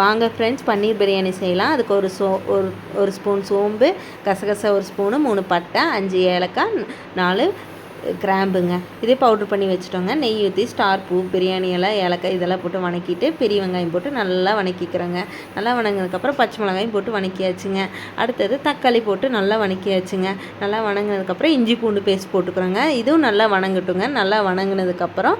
வாங்க ஃப்ரெண்ட்ஸ் பன்னீர் பிரியாணி செய்யலாம். அதுக்கு ஒரு சோ ஒரு ஒரு ஸ்பூன் சோம்பு கசகச ஒரு ஸ்பூனு மூணு பட்டை அஞ்சு ஏலக்காய் நாலு கிராம்புங்க. இதே பவுட்ரு பண்ணி வச்சுட்டோங்க. நெய் ஊற்றி ஸ்டார் பூ பிரியாணி எல்லாம் ஏலக்காய் இதெல்லாம் போட்டு வணக்கிட்டு பெரிய வெங்காயம் போட்டு நல்லா வணக்கிக்கிறோங்க. நல்லா வணங்கினதுக்கப்புறம் பச்சை மிளகாயும் போட்டு வணக்கியாச்சுங்க. அடுத்தது தக்காளி போட்டு நல்லா வணக்கியாச்சுங்க. நல்லா வணங்கினதுக்கப்புறம் இஞ்சி பூண்டு பேஸ்ட் போட்டுக்கிறோங்க. இதுவும் நல்லா வணங்கட்டுங்க. நல்லா வணங்கினதுக்கப்புறம்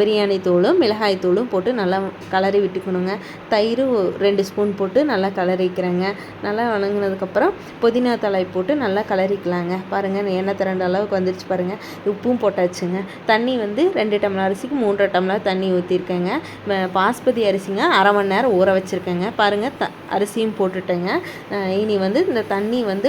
பிரியாணி தூளும் மிளகாய் தூளும் போட்டு நல்லா கலரி விட்டுக்கணுங்க. தயிர் ரெண்டு ஸ்பூன் போட்டு நல்லா கலரிக்கிறேங்க நல்லா வணங்கினதுக்கப்புறம் புதினா தலை போட்டு நல்லா கலரிக்கலாங்க பாருங்கள் எண்ணெய் திரண்ட அளவுக்கு வந்துருச்சு பாருங்கள் உப்பும் போட்டாச்சுங்க. தண்ணி வந்து ரெண்டு டம்ளர் அரிசிக்கு மூன்றரை டம்ளர் தண்ணி ஊற்றிருக்கேங்க பாஸ்மதி அரிசிங்க அரை மணி நேரம் ஊற வச்சுருக்கேங்க. பாருங்கள் த அரிசியும் போட்டுட்டேங்க. இனி வந்து இந்த தண்ணி வந்து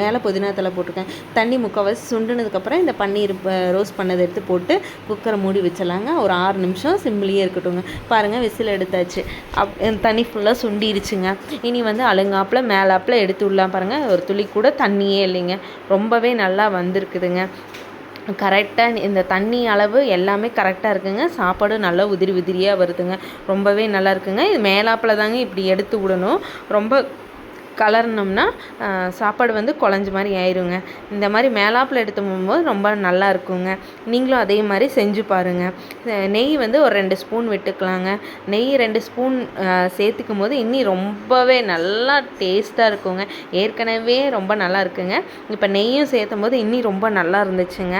மேலே புதினாத்தில் போட்டிருக்கேன் தண்ணி முக்கால்வாசி சுண்டுனதுக்கப்புறம் இந்த பன்னீர் ரோஸ் பண்ணதை எடுத்து போட்டு குக்கரை மூடி வச்சிடலாங்க. ஒரு ஆறு நிமிஷம் சிம்லேயே இருக்கட்டுங்க. பாருங்கள் விசில் எடுத்தாச்சு. அப் தண்ணி ஃபுல்லாக சுண்டிருச்சுங்க இனி வந்து அழுங்காப்பில் மேலாப்பில் எடுத்து விடலாம் பாருங்கள் ஒரு துளி கூட தண்ணியே இல்லைங்க. ரொம்பவே நல்லா வந்திருக்குதுங்க. கரெக்டாக இந்த தண்ணி அளவு எல்லாமே கரெக்டாக இருக்குங்க. சாப்பாடு நல்லா உதிரி உதிரியாக வருதுங்க. ரொம்பவே நல்லா இருக்குங்க. இது மேலாப்பில் தாங்க இப்படி எடுத்து விடணும். ரொம்ப கலர்னோம்னா சாப்பாடு வந்து குழஞ்ச மாதிரி ஆயிருங்க. இந்த மாதிரி மேலாப்பில் எடுத்து போகும்போது ரொம்ப நல்லா இருக்குங்க. நீங்களும் அதே மாதிரி செஞ்சு பாருங்கள் நெய் வந்து ஒரு ரெண்டு ஸ்பூன் விட்டுக்கலாங்க. நெய் ரெண்டு ஸ்பூன் சேர்த்துக்கும் போது இன்னி ரொம்பவே நல்லா டேஸ்ட்டாக இருக்குங்க. ஏற்கனவே ரொம்ப நல்லா இருக்குங்க. இப்போ நெய்யும் சேர்த்தும் போது இன்னி ரொம்ப நல்லா இருந்துச்சுங்க.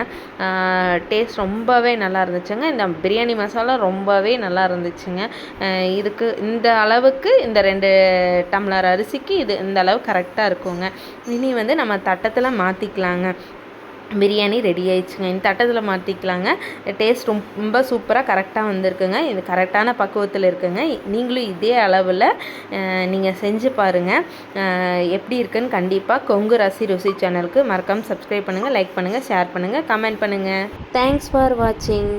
டேஸ்ட் ரொம்பவே நல்லா இருந்துச்சுங்க. இந்த பிரியாணி மசாலா ரொம்பவே நல்லா இருந்துச்சுங்க. இதுக்கு இந்த அளவுக்கு இந்த ரெண்டு டம்ளர் அரிசிக்கு இது அந்த அளவு கரெக்டாக இருக்குங்க. இனி வந்து நம்ம தட்டத்தில் மாற்றிக்கலாங்க பிரியாணி ரெடி ஆயிடுச்சுங்க. இந்த தட்டத்தில் மாற்றிக்கலாங்க டேஸ்ட் ரொம்ப சூப்பராக கரெக்டாக வந்திருக்குங்க. இது கரெக்டான பக்குவத்தில் இருக்குங்க. நீங்களும் இதே அளவில் நீங்கள் செஞ்சு பாருங்கள் எப்படி இருக்குன்னு கண்டிப்பாக கொங்கு ரசி ருசி சேனலுக்கு மறக்காமல் சப்ஸ்கிரைப் பண்ணுங்கள் லைக் பண்ணுங்கள் ஷேர் பண்ணுங்கள் கமெண்ட் பண்ணுங்கள் தேங்க்ஸ் ஃபார் வாட்சிங்